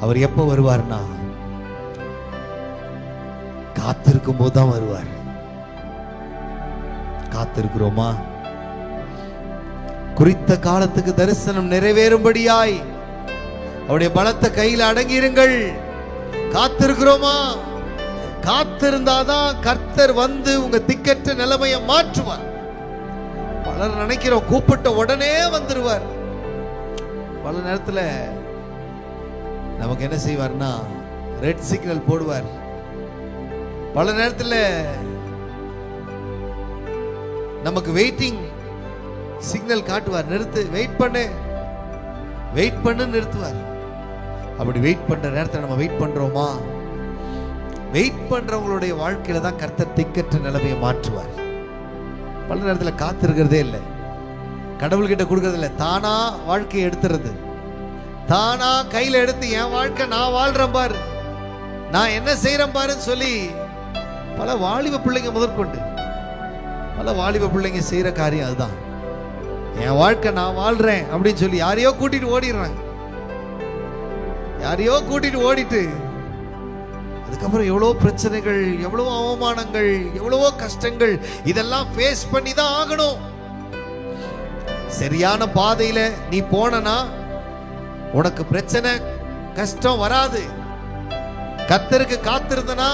அவர் எப்போ வருவார்னா? காத்திருக்கும் போது தான் வருவார். காத்திருக்கிறோமா? குறித்த காலத்துக்கு தரிசனம் நிறைவேறும்படியாய் அவருடைய பலத்த கையில் அடங்கியிருங்கள். காத்திருக்கிறோமா? காத்திருந்தாதான் கர்த்தர் வந்து உங்க திக்கற்ற நிலைமையை மாற்றுவார். பலர் நினைக்கிறோம் கூப்பிட்ட உடனே வந்துருவார். பல நேரத்துல நமக்கு என்ன செய்வார்னா ரெட் சிக்னல் போடுவார். பல நேரத்தில் நமக்கு வெயிட்டிங் சிக்னல் காட்டுவார். நிறுத்து வெயிட் பண்ணு. வெயிட் பண்ணு நிறுத்துவார். அப்படி வெயிட் பண்ற நேரத்தில் நம்ம வெயிட் பண்றோமா? வெயிட் பண்றவங்களுடைய வாழ்க்கையில தான் கர்த்தர் திக்கற்ற நிலைமையை மாற்றுவார். பல நேரத்தில் காத்திருக்கிறதே இல்லை. கடவுள்கிட்ட கொடுக்கறது இல்லை தானா வாழ்க்கையை எடுத்துறது தானா கையில எடுத்து என் வாழ்க்கை நான் வாழ்றேன் பாரு. நான் என்ன செய்யறேன் பாருன்னு சொல்லி பல வாலிப பிள்ளைங்க முதற்கொண்டு பல வாலிப பிள்ளைங்க செய்யற காரியம் அதுதான். என் வாழ்க்கை நான் வாழ்றேன் அப்படின்னு சொல்லி யாரையோ கூட்டிட்டு ஓடிடுறாங்க. யாரையோ கூட்டிட்டு ஓடிட்டு அதுக்கப்புறம் எவ்வளோ பிரச்சனைகள் எவ்வளோ அவமானங்கள் எவ்வளவோ கஷ்டங்கள் இதெல்லாம் ஃபேஸ் பண்ணி தான் ஆகணும். சரியான பாதையில நீ போனனா உனக்கு பிரச்சனை கஷ்டம் வராது. கர்த்தருக்கு காத்திருந்தனா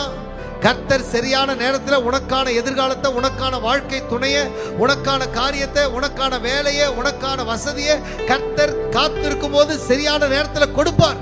கர்த்தர் சரியான நேரத்தில் உனக்கான எதிர்காலத்தை உனக்கான வாழ்க்கை துணைய உனக்கான காரியத்தை உனக்கான வேலையை உனக்கான வசதியை கர்த்தர் காத்திருக்கும் போது சரியான நேரத்தில் கொடுப்பார்.